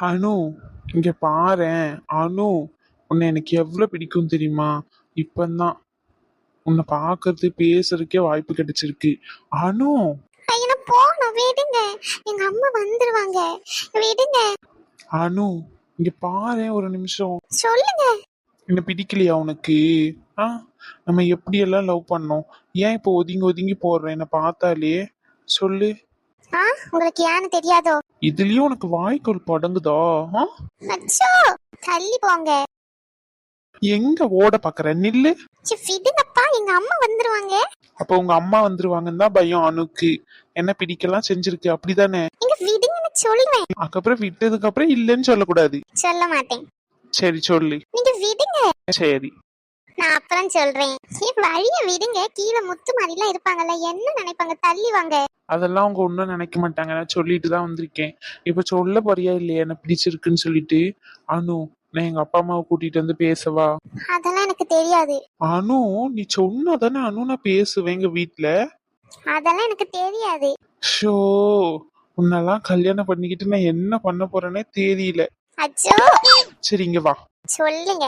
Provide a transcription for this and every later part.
அனு இங்க பாரேன் அனு உன்னை எனக்கு எவ்வளவு பிடிக்கும் தெரியுமா? இப்பந்தான். உன்னை பார்க்கறது பேசுறதுக்கே வாய்ப்பு கிடைச்சிருக்கு. அனு! ஐயோ போகணும் விடுங்க. எங்க அம்மா வந்துருவாங்க. விடுங்க. அனு இங்க பாரேன் ஒரு நிமிஷம். சொல்லுங்க. என்ன பிடிக்கலையா உனக்கு? ஆ? நம்ம எப்படி எல்லாம் லவ் பண்ணோம்? ஏன் இப்போ ஒதுங்கி ஒதுங்கி போடுற? என்னை பார்த்தாலே சொல்லு. ஆ? உங்களுக்கு ஏன்னு தெரியாதோ? இதுலயும் உனக்கு வாய்க்குள் படங்குதா? அச்சோ தள்ளி போங்க. எங்க ஓட பாக்குற? நில்லு. விடுங்கப்பா எங்க அம்மா வந்துருவாங்க. அப்ப உங்க அம்மா வந்துருவாங்கன்னு தான் பயம் அனுக்கு என்ன பிடிக்கலாம் செஞ்சிருக்கு அப்படிதானே? எங்க விடுங்கன்னு சொல்லுவேன். அதுக்கப்புறம் விட்டதுக்கு அப்புறம் இல்லைன்னு சொல்லக்கூடாது. சொல்ல மாட்டேன். சரி சொல்லு. நீங்க விடுங்க. சரி. நான் அப்புறம் சொல்றேன். என் வழிய விடுங்க. கீழே முத்து மாதிரிலாம் இருப்பாங்கல்ல என்ன நினைப்பாங்க? தள்ளி வாங்க. அதெல்லாம் அவங்க ஒன்றும் நினைக்க மாட்டாங்க. நான் சொல்லிட்டு தான் வந்திருக்கேன். இப்ப சொல்ல போறியா இல்லையா? என்ன பிடிச்சிருக்குன்னு சொல்லிட்டு. அனு நான் எங்க அப்பா அம்மாவை கூட்டிட்டு வந்து பேசவா? அதெல்லாம் எனக்கு தெரியாது. அனு நீ சொன்னாதானே அனு நான் பேசுவேன் எங்க வீட்ல? அதெல்லாம் எனக்கு தெரியாது. ஷோ உன்னெல்லாம் கல்யாணம் பண்ணிக்கிட்டு நான் என்ன பண்ண போறேனே தெரியல. அச்சோ. சரி இங்க வா. சொல்லுங்க.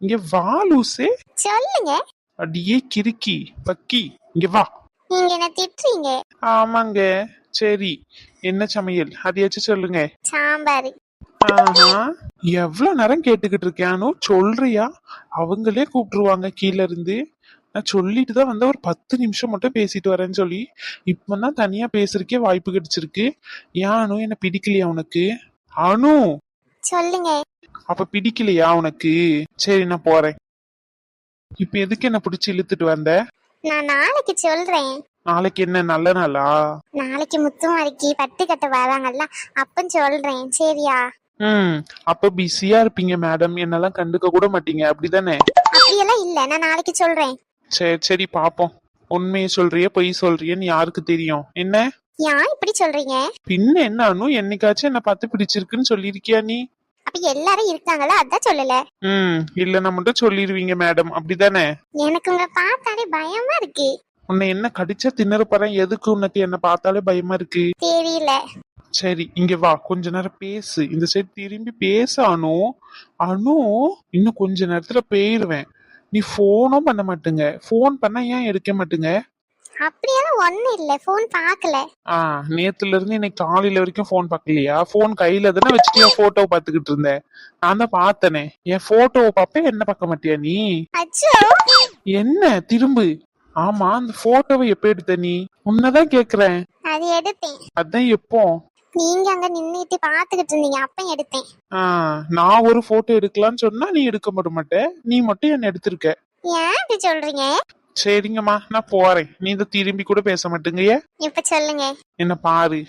இங்க வா லூசே. சொல்லுங்க. அடியே கிறுக்கி பக்கி. இங்க வா. நீங்க என்ன திட்டுறீங்க? ஆமாங்க. சரி. என்ன சமையல்? அதையாச்சும் சொல்லுங்க. சாம்பார். ஆஹா. எவ்வளவு நேரம் கேட்டுக்கிட்டு இருக்கேனோ. சொல்றியா? அவங்களே கூப்பிட்டுருவாங்க கீழ இருந்து. நான் சொல்லிட்டு தான் வந்த ஒரு பத்து நிமிஷம் மட்டும் பேசிட்டு வரேன்னு சொல்லி. இப்பதான் தனியா பேசுறதுக்கே வாய்ப்பு கிடைச்சிருக்கு. ஏன் அனு என்ன பிடிக்கலையா உனக்கு? அனு! சொல்லுங்க. அப்ப பிடிக்கலையா உனக்கு? சரி நான் போறேன். இப்ப எதுக்கு என்ன பிடிச்சி இழுத்துட்டு வந்த? நான் நாளைக்கு சொல்றேன். நாளைக்கு என்ன நல்ல நாளா? நாளைக்கு முத்துமாரிக்கு பட்டு கட்ட வராங்கல்ல அப்ப சொல்றேன். சரியா? ம் அப்ப பிஸியா இருப்பீங்க மேடம் என்னெல்லாம் கண்டுக்க கூட மாட்டீங்க. அப்படிதானே? அப்படியெல்லாம் இல்ல. நான் நாளைக்கு சொல்றேன். சரி சரி பாப்போம். உண்மையை சொல்றிய பொய் சொல்றியன்னு யாருக்கு தெரியும்? என்ன? ஏன் இப்படி சொல்றீங்க? பின்ன என்ன அனு? என்னைக்காச்சும் என்ன பார்த்து பிடிச்சிருக்குன்னு சொல்லியிருக்கியா நீ? அப்ப எல்லாரும் இருக்காங்களா அதான் சொல்லல. ம் இல்லைன்னா மட்டும் சொல்லிடுவீங்க மேடம். அப்படிதானே? எனக்கு உங்களை பார்த்தாலே பயமா இருக்கு. உன்னை என்ன கடிச்சா திணற போறேன்? எதுக்கு உனக்கு என்ன பார்த்தாலே பயமா இருக்கு? தெரியல. சரி இங்க வா. கொஞ்ச நேரம் பேசு. இந்த சைடு திரும்பி பேச அனு. அனு இன்னும் கொஞ்ச நேரத்துல போயிருவேன். நீ போனும் பண்ண மாட்டுங்க. போன் பண்ண ஏன் எடுக்க மாட்டுங்க? அப்படியெல்லாம் ஒண்ணும் இல்ல. போன் பார்க்கல. ஆ நேத்துல இருந்து இன்னைக்கு காலையில வரைக்கும் போன் பார்க்கலையா? போன் கையில தானே வச்சுட்டு என் போட்டோ பாத்துக்கிட்டு இருந்தேன். நான் தான் பார்த்தனே. என் போட்டோவை பார்ப்பேன் என்ன பார்க்க மாட்டியா நீ? அச்சோ! என்ன? திரும்பு. ஆமா அந்த போட்டோவை எப்ப எடுத்த நீ? உன்னதான் கேக்குறேன். அது எடுத்தேன். அதான் எப்போ? நீங்க அங்க நின்னுட்டு பாத்துக்கிட்டு இருந்தீங்க அப்ப எடுத்தேன். ஆ நான் ஒரு போட்டோ எடுக்கலாம்னு சொன்னா நீ எடுக்க மட்டும் மாட்ட. நீ மட்டும் என்ன எடுத்திருக்க? ஏன் இப்படி சொல்றீங்க? சரிங்கம்மா. நான் போறேன். நீ இந்த திரும்பி கூட பேச மாட்டேங்கய்ய இப்ப சொல்லுங்க. என்ன பாரு.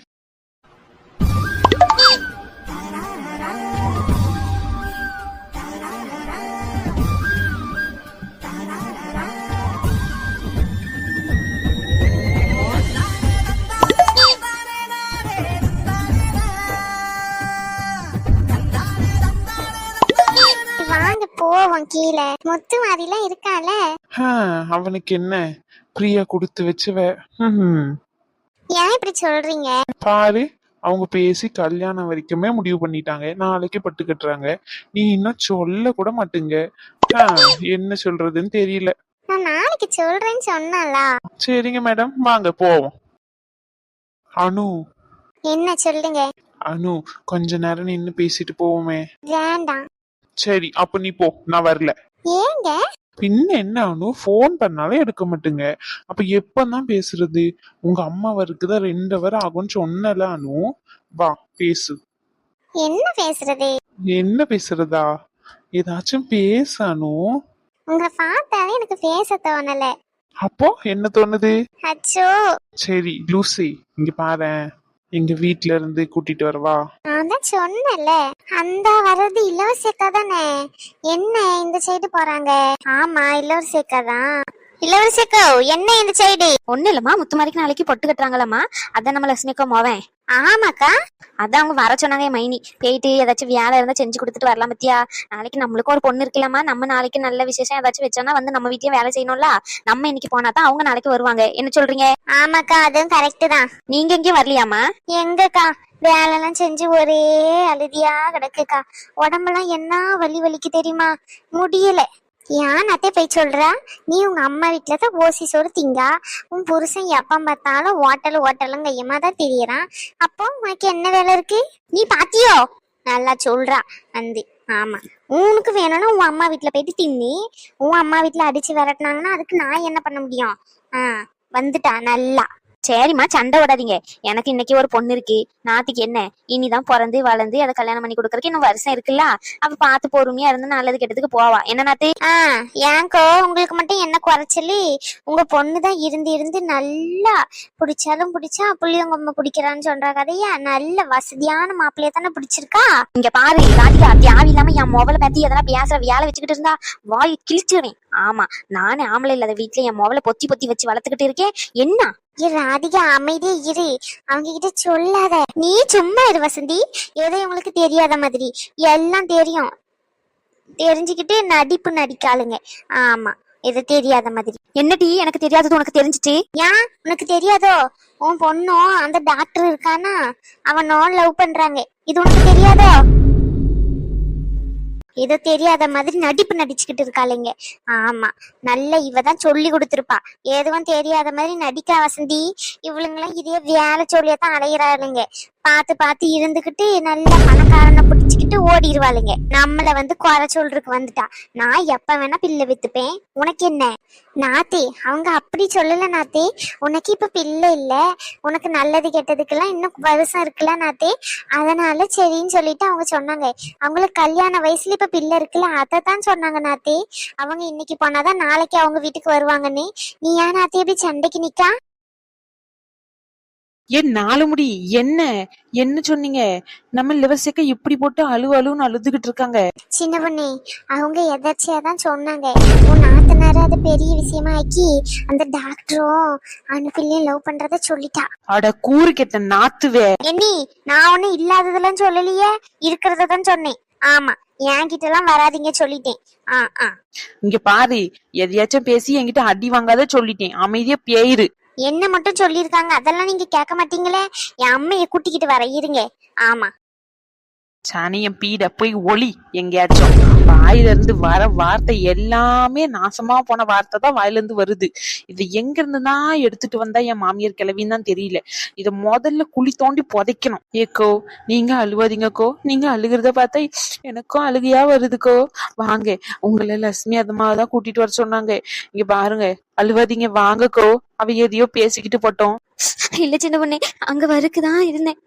போவோம் கீழே. முத்து மாதிரிலாம் இருக்கால? அவனுக்கு என்ன? பிரியா கொடுத்து வச்சுவ. ஏன் இப்படி சொல்றீங்க? பாரு அவங்க பேசி கல்யாணம் வரைக்குமே முடிவு பண்ணிட்டாங்க. நாளைக்கு பட்டு கட்டுறாங்க நீ இன்னும் சொல்ல கூட மாட்டுங்க. என்ன சொல்றதுன்னு தெரியல. நான் நாளைக்கு சொல்றேன்னு சொன்னல சரிங்க மேடம் வாங்க போவோம். அனு. என்ன சொல்லுங்க? அனு கொஞ்ச நேரம் நின்னு பேசிட்டு போவோமே. வேண்டாம். சரி அப்ப நீ போ. நான் வரல. ஏங்க? பின்ன என்ன அனு ஃபோன் பண்ணாலே எடுக்க மாட்டுங்க. அப்ப எப்பதான் பேசுறது? உங்க அம்மா வருக்குதான் ரெண்டு ஹவர் ஆகும்னு சொன்னல அனு. வா பேசு. என்ன பேசுறது? என்ன பேசுறதா? ஏதாச்சும் பேசு அனு. உங்களை பார்த்தாலே எனக்கு பேச தோணல. அப்போ என்ன தோணுது? அச்சோ. சரி லூசி இங்க பாரேன். எங்க வீட்ல இருந்து கூட்டிட்டு வரவா? நான் தான் சொன்னேன்ல. அந்த வர்றது இளவரசியக்கா தானே என்ன இந்த சைடு போறாங்க? ஆமா இளவரசியக்கா தான். இளவரசியக்கா என்ன இந்த சைடு? ஒண்ணு இல்லம்மா முத்துமாரிக்கு நாளைக்கு பொட்டு கட்டுறாங்களாம்மா அதான் நம்ம லட்சுமிக்கா மோவேன் ஆமாக்கா. அதான் அவங்க வர சொன்னாங்க மைனி. போயிட்டு ஏதாச்சும் வேலை இருந்தா செஞ்சு கொடுத்துட்டு வரலாம் பத்தியா? நாளைக்கு நம்மளுக்கும் ஒரு பொண்ணு இருக்கலாமா நம்ம நாளைக்கு நல்ல விசேஷம் ஏதாச்சும் வச்சோம்னா வந்து நம்ம வீட்லயே வேலை செய்யணும்ல. நம்ம இன்னைக்கு போனா தான் அவங்க நாளைக்கு வருவாங்க. என்ன சொல்றீங்க? ஆமாக்கா அதுவும் கரெக்ட் தான். நீங்க எங்கேயும் வரலையாமா எங்கக்கா? வேலைலாம் செஞ்சு ஒரே அழுதியா கிடக்குக்கா. உடம்பெல்லாம் என்ன வலி வலிக்கு தெரியுமா? முடியல. ஏன் அத்தை போய் சொல்ற? நீ உங்க அம்மா வீட்டுல தான் ஓசி சோறு திங்கா? உன் புருஷன் எப்ப பார்த்தாலும் ஓட்டல் ஓட்டலுங்க ஐயமா தான் தெரியறான். அப்போ உனக்கு என்ன வேலை இருக்கு? நீ பாத்தியோ? நல்லா சொல்றா வந்து ஆமா. உனக்கு வேணும்னா உன் அம்மா வீட்டுல போயிட்டு தின்னி. உன் அம்மா வீட்டுல அடிச்சு விரட்டினாங்கன்னா அதுக்கு நான் என்ன பண்ண முடியும்? ஆ வந்துட்டா நல்லா. சரிம்மா சண்டை விடாதீங்க. எனக்கு இன்னைக்கு ஒரு பொண்ணு இருக்கு. நாத்துக்கு என்ன? இனிதான் பிறந்து வளர்ந்து அதை கல்யாணம் பண்ணி கொடுக்கறதுக்கு இன்னும் வருஷம் இருக்குல்ல? அவ பார்த்து பொறுமையா இருந்து நல்லது கெட்டதுக்கு போவா. என்ன நாத்து? ஆ ஏன்க்கோ உங்களுக்கு மட்டும் என்ன குறைச்சலு? உங்க பொண்ணு தான் இருந்து இருந்து நல்லா பிடிச்சாலும் பிடிச்சா புள்ளியங்கொம்ப பிடிக்கிறான்னு சொல்ற கதையா? நல்ல வசதியான மாப்பிள்ளைய தானே பிடிச்சிருக்கா? இங்க பாரு ராதிகா தேவை இல்லாம என் மொபைல பத்தி எதனா பேசுற வேலை வச்சுக்கிட்டு இருந்தா வாய் கிழிச்சிருவேன். ஆமா நானே ஆம்பளை இல்லாத வீட்டுல என் மொபைல பொத்தி பொத்தி வச்சு வளர்த்துக்கிட்டு இருக்கேன். என்ன? ராதிகா அமைதியா இரு. அவங்க கிட்ட சொல்லாத. நீ சும்மா இரு வசந்தி. ஏதோ உங்களுக்கு தெரியாத மாதிரி. எல்லாம் தெரியும். தெரிஞ்சுக்கிட்டு நடிப்பு நடிக்காளுங்க. ஆமா இது தெரியாத மாதிரி. என்னடி? எனக்கு தெரியாதது உனக்கு தெரிஞ்சுச்சு? ஏன்? உனக்கு தெரியாதோ? உன் பொண்ணும் அந்த டாக்டர் இருக்கானா? அவனும் லவ் பண்றாங்க. இது உனக்கு தெரியாதோ? ஏதோ தெரியாத மாதிரி நடிப்பு நடிச்சுக்கிட்டு இருக்காளுங்க. ஆமா நல்ல இவ தான் சொல்லி கொடுத்துருப்பா. எதுவும் தெரியாத மாதிரி நடிக்க வசந்தி இவளுங்களாம் இதே வேலை சொல்லியத்தான் அலையிறாளுங்க. பார்த்து பார்த்து இருந்துகிட்டு நல்ல பணக்காரனை பிடிச்சிக்கிட்டு ஓடிடுவாளுங்க நம்மள வந்து குறை சொல்றதுக்கு வந்துட்டா. நான் எப்ப வேணா பிள்ளை வித்துப்பேன். உனக்கு என்ன? நாத்தே அவங்க அப்படி சொல்லல நாத்தே. உனக்கு இப்ப பிள்ளை இல்ல. உனக்கு நல்லது கெட்டதுக்கெல்லாம் இன்னும் வருஷம் இருக்குல்ல நாத்தே. அதனால சரின்னு சொல்லிட்டு அவங்க சொன்னாங்க. அவங்களுக்கு கல்யாண வயசுல இப்ப பிள்ளை இருக்குல்ல அதை தான் சொன்னாங்க நாத்தே. அவங்க இன்னைக்கு போனாதான் நாளைக்கு அவங்க வீட்டுக்கு வருவாங்கன்னு. நீ ஏன் நாத்தே இப்படி சண்டைக்கு நிக்கா? ஏன் நாலு முடி? என்ன? என்ன சொன்னீங்க? நம்ம லிவசேக்க இப்படி போட்டு அழு அழுன்னு அழுதுகிட்டு இருக்காங்க. சின்ன பொண்ணே அவங்க எதாச்சியா தான் சொன்னாங்க. உன் நாத்தனார அது பெரிய விஷயமா ஆக்கி அந்த டாக்டரும் அந்த பிள்ளையும் லவ் பண்றத சொல்லிட்டா. அட கூறு கெட்ட நாத்துவே. என்னி நான் ஒன்னும் இல்லாததெல்லாம் சொல்லலையே? இருக்கிறத தான் சொன்னேன். ஆமா என்கிட்ட எல்லாம் வராதீங்க சொல்லிட்டேன். ஆ ஆ. இங்க பாரு எதையாச்சும் பேசி என்கிட்ட அடி வாங்காத சொல்லிட்டேன். அமைதியா பேயிரு. என்ன மட்டும் சொல்லியிருக்காங்க? அதெல்லாம் நீங்க கேட்க மாட்டீங்களே? என் அம்மைய கூட்டிக்கிட்டு வர இருங்க. ஆமா. சனியம் பீட போய் ஒளி எங்கேயாச்சும். வாயில இருந்து வர வார்த்தை எல்லாமே நாசமா போன வார்த்தை தான் வாயில இருந்து வருது. இது எங்க இருந்து தான் எடுத்துட்டு வந்தா என் மாமியார் கிளவின்னு தான் தெரியல. இத முதல்ல குழி தோண்டி புதைக்கணும். ஏக்கோ நீங்க அழுவாதீங்கக்கோ நீங்க அழுகிறத பார்த்தா எனக்கும் அழுகையா வருதுக்கோ வாங்க உங்களை லட்சுமி அது மாதிரிதான் கூட்டிட்டு வர சொன்னாங்க. இங்க பாருங்க அழுவாதீங்க வாங்கக்கோ அவ எதையோ பேசிக்கிட்டு போட்டோம். இல்ல சின்ன பொண்ணே அங்க வரைக்குதான் இருந்தேன்.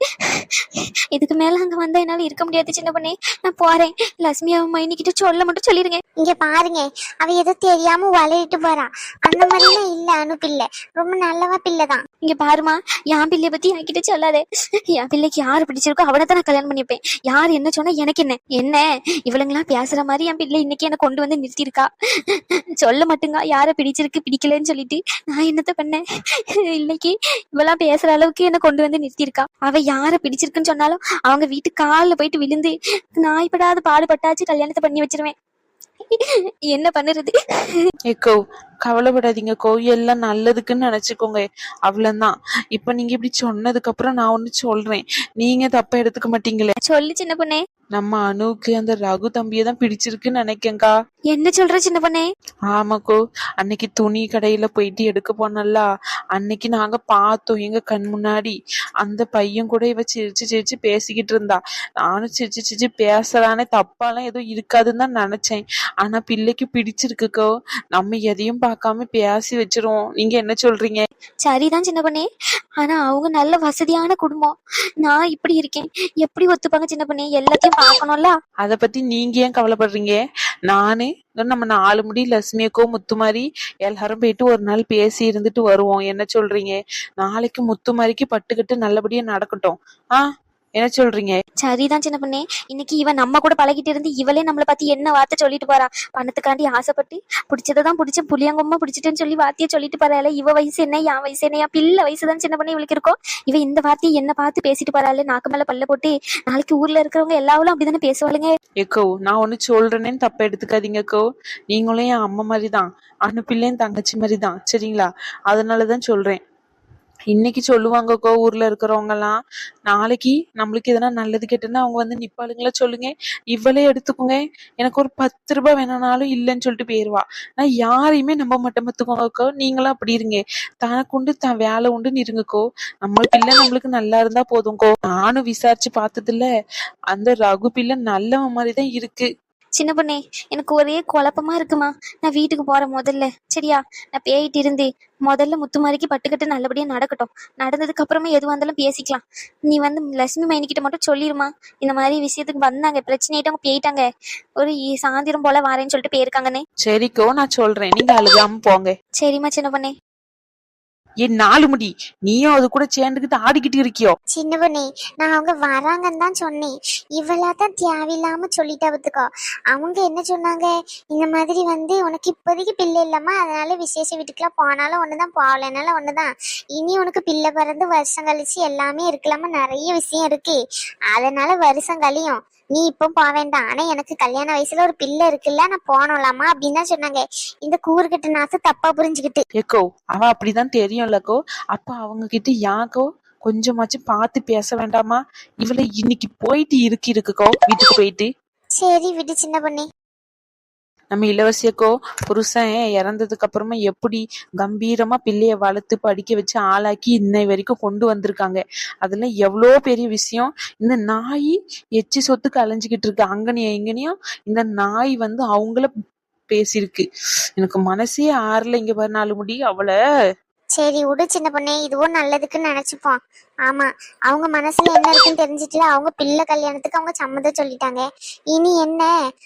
இதுக்கு மேல அங்க வந்தா என்னால இருக்க முடியாது சின்ன பொண்ணே. நான் போறேன். லட்சுமி அவன் மைனிக்கிட்ட சொல்ல மட்டும் சொல்லிருங்க. இங்க பாருங்க. அவ ஏதோ தெரியாம வளையிட்டு போறா. அந்த மாதிரிலாம் இல்ல அனு பிள்ளை. ரொம்ப நல்லவா பிள்ளை தான். இங்க பாருமா என் பிள்ளைய பத்தி என்கிட்ட சொல்லாதே. என் பிள்ளைக்கு யாரு பிடிச்சிருக்கோ அவனை தான் நான் கல்யாணம் பண்ணிப்பேன் யார் என்ன சொன்னா எனக்கு என்ன? என்ன? இவளுங்கெல்லாம் பேசுற மாதிரி என் பிள்ளை இன்னைக்கு என்ன கொண்டு வந்து நிறுத்தியிருக்கா. சொல்ல மட்டுங்க. யார பிடிச்சிருக்கு பிடிக்கலன்னு சொல்லிட்டு நான் என்னத்த பண்ணேன்? இன்னைக்கு இவெல்லாம் பேசுற அளவுக்கு என்ன கொண்டு வந்து நிறுத்தியிருக்கா? அவ யார பிடிச்சிருக்குன்னு சொன்னாலும் அவங்க வீட்டு காலில் போயிட்டு விழுந்து நான் இப்படாது பாடுபட்டாச்சு கல்யாணத்தை பண்ணி வச்சிருவேன். என்ன பண்ணுறது? ஏக்கோ கவலைப்படாதீங்கக்கோ எல்லாம் நல்லதுக்குன்னு நினைச்சுக்கோங்க. அவ்வளவுதான். இப்ப நீங்க இப்படி சொன்னதுக்கு அப்புறம் நான் ஒண்ணு சொல்றேன். நீங்க தப்பா எடுத்துக்க மாட்டீங்களே. சொல்லு சின்ன பொண்ணே. நம்ம அணுவுக்கு அந்த ரகு தம்பியை தான் பிடிச்சிருக்குன்னு நினைக்கேங்க்கா என்ன சொல்ற சின்ன பொண்ணே? ஆமாக்கோ அன்னைக்கு துணி கடையில போயிட்டு எடுக்க போனோம்ல அன்னைக்கு நாங்க பார்த்தோம் எங்க கண் முன்னாடி. அந்த பையன் கூட இவ சிரிச்சு சிரிச்சு பேசிக்கிட்டு இருந்தா. நானும் சிரிச்சு சிரிச்சு பேசலானே தப்பாலாம் எதுவும் இருக்காதுன்னு தான் நினைச்சேன். ஆனா பிள்ளைக்கு பிடிச்சிருக்குக்கோ? நம்ம எதையும் பார்க்காம பேசி வச்சிருவோம். நீங்க என்ன சொல்றீங்க? சரிதான் சின்ன பொண்ணே. ஆனா அவங்க நல்ல வசதியான குடும்பம். நான் இப்படி இருக்கேன். எப்படி ஒத்துப்பாங்க சின்ன பொண்ணே? எல்லாத்தையும் பார்க்கணும்ல? அத பத்தி நீங்க ஏன் கவலைப்படுறீங்க? நானு நம்ம நாலு முடி லட்சுமியக்கோ முத்துமாரி எல்லாரும் போயிட்டு ஒரு நாள் பேசி இருந்துட்டு வருவோம். என்ன சொல்றீங்க? நாளைக்கு முத்துமாரிக்கு பட்டுக்கிட்டு நல்லபடியா நடக்கட்டும். ஆ? என்ன சொல்றீங்க? சரிதான் சின்ன பொண்ணே. இன்னைக்கு இவன் நம்ம கூட பழகிட்டு இருந்து இவளே நம்மளை பத்தி என்ன வார்த்தை சொல்லிட்டு போறா? பணத்துக்காண்டி ஆசைப்பட்டு பிடிச்சதான் பிடிச்ச புளியங்கொம்மா பிடிச்சிட்டேன்னு சொல்லி வார்த்தையை சொல்லிட்டு போறாள். இவ வயசு என்ன என் வயசு என்ன என் பிள்ளை வயசு தான் சின்ன பொண்ணு இவளுக்கு இருக்கும். இவ இந்த வார்த்தையை என்ன பார்த்து பேசிட்டு போறாள்? நாக்கு மேல பல்ல போட்டு நாளைக்கு ஊர்ல இருக்கிறவங்க எல்லாரும் அப்படிதானே பேசுவாளுங்க? ஏக்கோ நான் ஒண்ணு சொல்றேனேன்னு தப்ப எடுத்துக்காதீங்கக்கோ நீங்களும் என் அம்மா மாதிரி தான் அனுப்பில்லேன் தங்கச்சி மாதிரி தான் சரிங்களா? அதனாலதான் சொல்றேன். இன்னைக்கு சொல்லுவாங்கக்கோ ஊர்ல இருக்கிறவங்க எல்லாம் நாளைக்கு நம்மளுக்கு எதனா நல்லது கேட்டுன்னா அவங்க வந்து நிப்பாளுங்களா சொல்லுங்க. இவளே எடுத்துக்கோங்க. எனக்கு ஒரு பத்து ரூபாய் வேணும்னாலும் இல்லைன்னு சொல்லிட்டு போயிருவா. நான் யாரையுமே நம்ப மாட்டேன் பார்த்துக்கோங்கக்கோ நீங்களும் அப்படி இருங்க. தனக்குண்டு தான் வேலை உண்டுன்னு இருங்கக்கோ நம்ம பிள்ளை நம்மளுக்கு நல்லா இருந்தா போதும்க்கோ நானும் விசாரிச்சு பார்த்ததில்ல. அந்த ரகு பிள்ளை நல்லவன் மாதிரி தான் இருக்கு. சின்ன பொண்ணே எனக்கு ஒரே குழப்பமா இருக்குமா? நான் வீட்டுக்கு போறேன் முதல்ல. சரியா? நான் பேயிட்டு இருந்து முதல்ல முத்துமாரிக்கு பட்டுக்கட்டு நல்லபடியா நடக்கட்டும். நடந்ததுக்கு அப்புறமா எதுவாக இருந்தாலும் பேசிக்கலாம். நீ வந்து லட்சுமி மைனிக்கிட்ட மட்டும் சொல்லிருமா? இந்த மாதிரி விஷயத்துக்கு வந்தாங்க பிரச்சனையிட்டு அவங்க போயிட்டாங்க. ஒரு சாயந்திரம் போல வரேன்னு சொல்லிட்டு போயிருக்காங்கண்ணே சரிக்கோ நான் சொல்றேன். நீங்க அழுகாம போங்க. சரிம்மா சின்ன பொண்ணே. என் நாலு முடி. நீயும் அது கூட சேர்ந்துக்கிட்டு ஆடிக்கிட்டு இருக்கியோ. சின்ன பொண்ணே நான் அவங்க வராங்கன்னு தான் சொன்னேன். இவளா தான் தேவையில்லாம சொல்லிட்டா பார்த்துக்கோ அவங்க என்ன சொன்னாங்க? இந்த மாதிரி வந்து உனக்கு இப்போதைக்கு பிள்ளை இல்லாம அதனால விசேஷ வீட்டுக்குலாம் போனாலும் ஒண்ணுதான் போகலைனாலும் ஒண்ணுதான். இனி உனக்கு பிள்ளை பிறந்து வருஷம் கழிச்சு எல்லாமே இருக்கலாமா நிறைய விஷயம் இருக்கு. அதனால வருஷம் கழியும். நீ இப்போ போக வேண்டாம். ஆனா எனக்கு கல்யாண வயசுல ஒரு பிள்ளை இருக்குல்ல நான் போனோம்லாமா அப்படின்னு தான் சொன்னாங்க. இந்த கூறுகிட்ட நாசு தப்பா புரிஞ்சுக்கிட்டு. ஏக்கோ அவ அப்படிதான் தெரியும்லக்கோ அப்ப அவங்க கிட்ட யாக்கோ கொஞ்சமாச்சும் பார்த்து பேச வேண்டாமா? இவளை இன்னைக்கு போயிட்டு இருக்கு இருக்குக்கோ வீட்டுக்கு போயிட்டு. சரி விடு சின்ன பொண்ணே. நம்ம இளவரசியக்கோ புருஷன் இறந்ததுக்கு அப்புறமா எப்படி கம்பீரமா பிள்ளைய வளர்த்து படிக்க வச்சு ஆளாக்கி இன்னை வரைக்கும் கொண்டு வந்திருக்காங்க. அதெல்லாம் எவ்வளோ பெரிய விஷயம். இந்த நாய் எச்சி சொத்துக்கு அலைஞ்சுக்கிட்டு இருக்கு. அங்கனையும் இங்கனையும் இந்த நாய் வந்து அவங்கள பேசியிருக்கு. எனக்கு மனசே ஆறல. இங்க பாரு நாலு முடி. அவளை சரி விடு சின்ன பொண்ணே. இதுவும் நல்லதுக்குன்னு நினைச்சுப்போம். ஆமா அவங்க மனசுல என்ன இருக்குன்னு தெரிஞ்சுட்டு அவங்க பிள்ளை கல்யாணத்துக்கு அவங்க சம்மதம் சொல்லிட்டாங்க. இனி என்ன?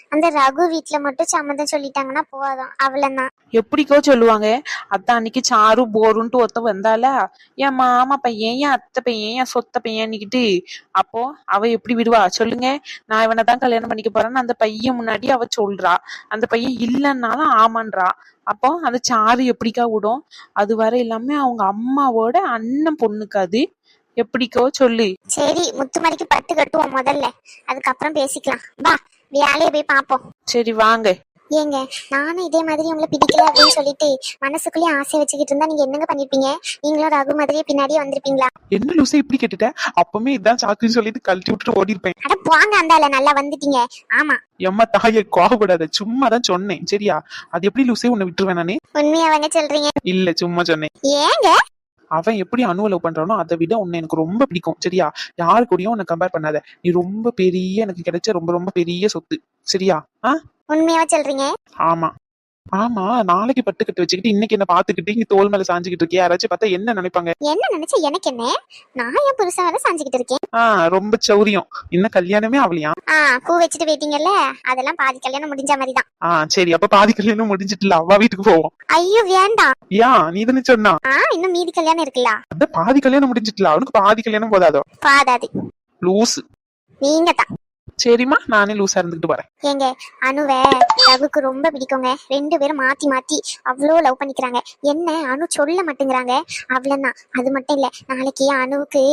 அந்த ரகு வீட்டுல மட்டும் சம்மதம் சொல்லிட்டாங்கன்னா போதும். அவ்வளவுதான். எப்படிக்கோ சொல்லுவாங்க. அதான் அன்னைக்கு சாரு போருன்ட்டு ஒருத்த வந்தாளா என் மாமா பையன் என் அத்தை பையன் என் சொத்த பையன்னுக்கிட்டு? அப்போ அவ எப்படி விடுவா? சொல்லுங்க. நான் இவனை தான் கல்யாணம் பண்ணிக்க போறேன்னு அந்த பையன் முன்னாடி அவ சொல்றா. அந்த பையன் இல்லைன்னாலும் ஆமான்றா. அப்போ அந்த சாரு எப்படிக்கா விடும்? அது வர எல்லாமே அவங்க அம்மாவோட அண்ணன் பொண்ணுக்கு அது. எப்படிக்கோ சொல்லு. சரி முத்துமாரிக்கு பட்டு கட்டுவோம் முதல்ல. அதுக்கப்புறம் பேசிக்கலாம். வா வேலையை போய் பார்ப்போம். சரி வாங்க. ஏங்க நானும் இதே மாதிரி உங்களை பிடிக்கல அப்படின்னு சொல்லிட்டு மனசுக்குள்ளேயே ஆசை வச்சுக்கிட்டு இருந்தா நீங்க என்னங்க பண்ணிருப்பீங்க? நீங்களும் ரகு மாதிரியே பின்னாடியே வந்திருப்பீங்களா? என்ன லூசை இப்படி கேட்டுட்ட? அப்பமே இதான் சாக்குன்னு சொல்லிட்டு கழட்டி விட்டுட்டு ஓடி இருப்பேன் அட போங்க அந்தால நல்லா வந்துட்டீங்க. ஆமா. எம்மா தாயை கோவப்படாத சும்மா தான் சொன்னேன். சரியா? அது எப்படி லூசே உன்னை விட்டுருவேன் நானே? உண்மையாவங்க சொல்றீங்க. இல்ல சும்மா சொன்னேன். ஏங்க? அவன் எப்படி அணுவ லவ் பண்றானோ அதை விட உன்னை எனக்கு ரொம்ப பிடிக்கும். சரியா? யாரு கூடயும் உன்னை கம்பேர் பண்ணாத. நீ ரொம்ப பெரிய எனக்கு கிடைச்ச ரொம்ப ரொம்ப பெரிய சொத்து. சரியா? ஆ? உண்மையாவா சொல்றீங்க? ஆமா. ஆமா நாளைக்கு பட்டுக்கிட்டு வச்சுக்கிட்டு இன்னைக்கு என்ன பாத்துக்கிட்டு இங்க தோல் மேல சாஞ்சுக்கிட்டு இருக்கியா? யாராச்சும் பார்த்தா என்ன நினைப்பாங்க? என்ன நினைச்சா எனக்கு என்ன? நான் என் புருஷன் வேலை செஞ்சுக்கிட்டு இருக்கேன்? ஆஹ் ரொம்ப சௌரியம். இன்னும் கல்யாணமே ஆகலையா ஆ பூ வச்சுட்டு போயிட்டீங்கல்ல? அதெல்லாம் பாதி கல்யாணம் முடிஞ்ச மாதிரி தான் ஆஹ் சரி அப்ப பாதி கல்யாணம் முடிஞ்சிட்டுல அவ்வா வீட்டுக்கு போவோம். ஐயோ வேண்டாம் ஏன் நீ தானே சொன்னா. ஆ இன்னும் மீதி கல்யாணம் இருக்குல்ல? அந்த பாதி கல்யாணம் முடிஞ்சிட்டுல அவனுக்கு பாதி கல்யாணம் போதாதோ? பாதாது. லூஸ் நீங்க தான் சரிம்மா நானே லூஸா இருந்துகிட்டு வரேன். ஏங்க அனுவை ரகுக்கு ரொம்ப பிடிக்குங்க. ரெண்டு பேரும் மாத்தி மாத்தி அவ்வளோ லவ் பண்ணிக்கிறாங்க. என்ன அனு சொல்ல மாட்டேங்கிறாங்க? அவ்வளவுதான். அது மட்டும் இல்ல நாளைக்கு அனுவுக்கு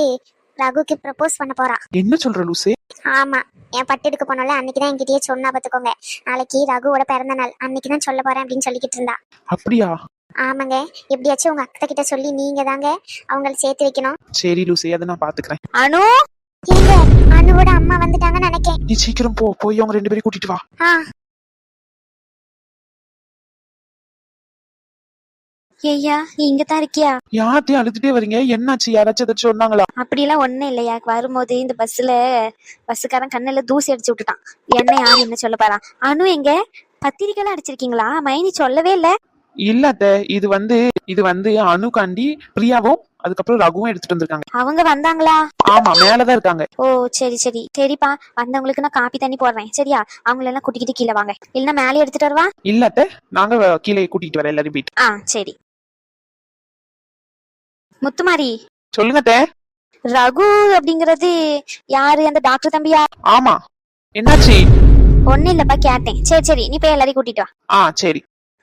ரகுக்கு ப்ரப்போஸ் பண்ண போறா. என்ன சொல்ற லூசு? ஆமா என் பட்டு எடுக்க போனோம்ல அன்னைக்கு தான் என்கிட்டயே சொன்னா பாத்துக்கோங்க. நாளைக்கு ரகுவோட பிறந்த நாள். அன்னைக்கு தான் சொல்ல போறேன் அப்படின்னு சொல்லிக்கிட்டு இருந்தா. அப்படியா? ஆமாங்க. எப்படியாச்சும் உங்க அத்தை கிட்ட சொல்லி நீங்க தாங்க அவங்கள சேர்த்து வைக்கணும். சரி லூசு அதை நான் பாத்துக்கிறேன். அனு? ஏங்க அனுவோட அம்மா வந்துட்டாங்கன்னு நினைக்கேன். நீ சீக்கிரம் போ போய் அவங்க ரெண்டு பேரையும் கூட்டிட்டு வா. ஆ. ஐயா நீ இங்க தான் இருக்கியா? யார்ட்டையும் அழுதுட்டே வரீங்க? என்னாச்சு? யாராச்சும் ஏதாச்சும் சொன்னாங்களா? அப்படிலாம் ஒண்ணும் இல்லையா? வரும்போது இந்த பஸ்ல பஸ்ஸுக்காரன் கண்ணுல தூசி அடிச்சு விட்டுட்டான். என்ன யாரு என்ன சொல்ல போறான் அனு எங்க? பத்திரிக்கைலாம் அடிச்சிருக்கீங்களா? மைனி சொல்லவே இல்ல. இல்ல அத்தை இது வந்து இது வந்து அணுகாண்டி பிரியாவும் அதுக்கப்புறம் ரகுவும் எடுத்துட்டு வந்திருக்காங்க. அவங்க வந்தாங்களா? ஆமா மேலதான் இருக்காங்க. ஓ சரி சரி. சரிப்பா வந்தவங்களுக்கு நான் காப்பி தண்ணி போடுறேன். சரியா? அவங்கள எல்லாம் கூட்டிக்கிட்டு கீழே வாங்க. இல்லைன்னா மேலே எடுத்துட்டு வருவா? இல்ல அத்தை. நாங்க கீழே கூட்டிட்டு வரேன் எல்லாரும் போயிட்டு. ஆ சரி. முத்துமாரி. சொல்லுங்க அத்தை. ரகு அப்படிங்கறது யாரு? அந்த டாக்டர் தம்பியா? ஆமா. என்னாச்சு? ஒண்ணு இல்லப்பா கேட்டேன். சரி சரி. நீ போய் எல்லாரையும் கூட்டிட்டு வா. ஆ சரி.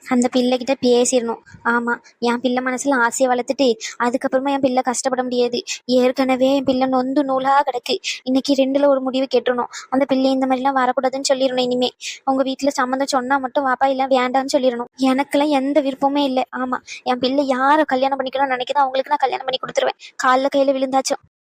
அந்த பிள்ளைகிட்ட பேசிடணும். ஆமா என் பிள்ளை மனசுல ஆசையை வளர்த்துட்டு அதுக்கப்புறமா என் பிள்ளை கஷ்டப்பட முடியாது. ஏற்கனவே என் பிள்ளை நொந்து நூலா கிடக்கு. இன்னைக்கு ரெண்டுல ஒரு முடிவு கேட்டுறணும். அந்த பிள்ளை இந்த மாதிரிலாம் வரக்கூடாதுன்னு சொல்லிடணும் இனிமே. உங்க வீட்டுல சம்மந்தம் சொன்னா மட்டும் வாப்பா இல்ல வேண்டாம்னு சொல்லிடணும். எனக்கெல்லாம் எந்த விருப்பமே இல்லை. ஆமா என் பிள்ளை யாரை கல்யாணம் பண்ணிக்கணும்னு நினைக்கிறேன் அவங்களுக்கு நான் கல்யாணம் பண்ணி கொடுத்துருவேன். காலில் கையில விழுந்தாச்சும்.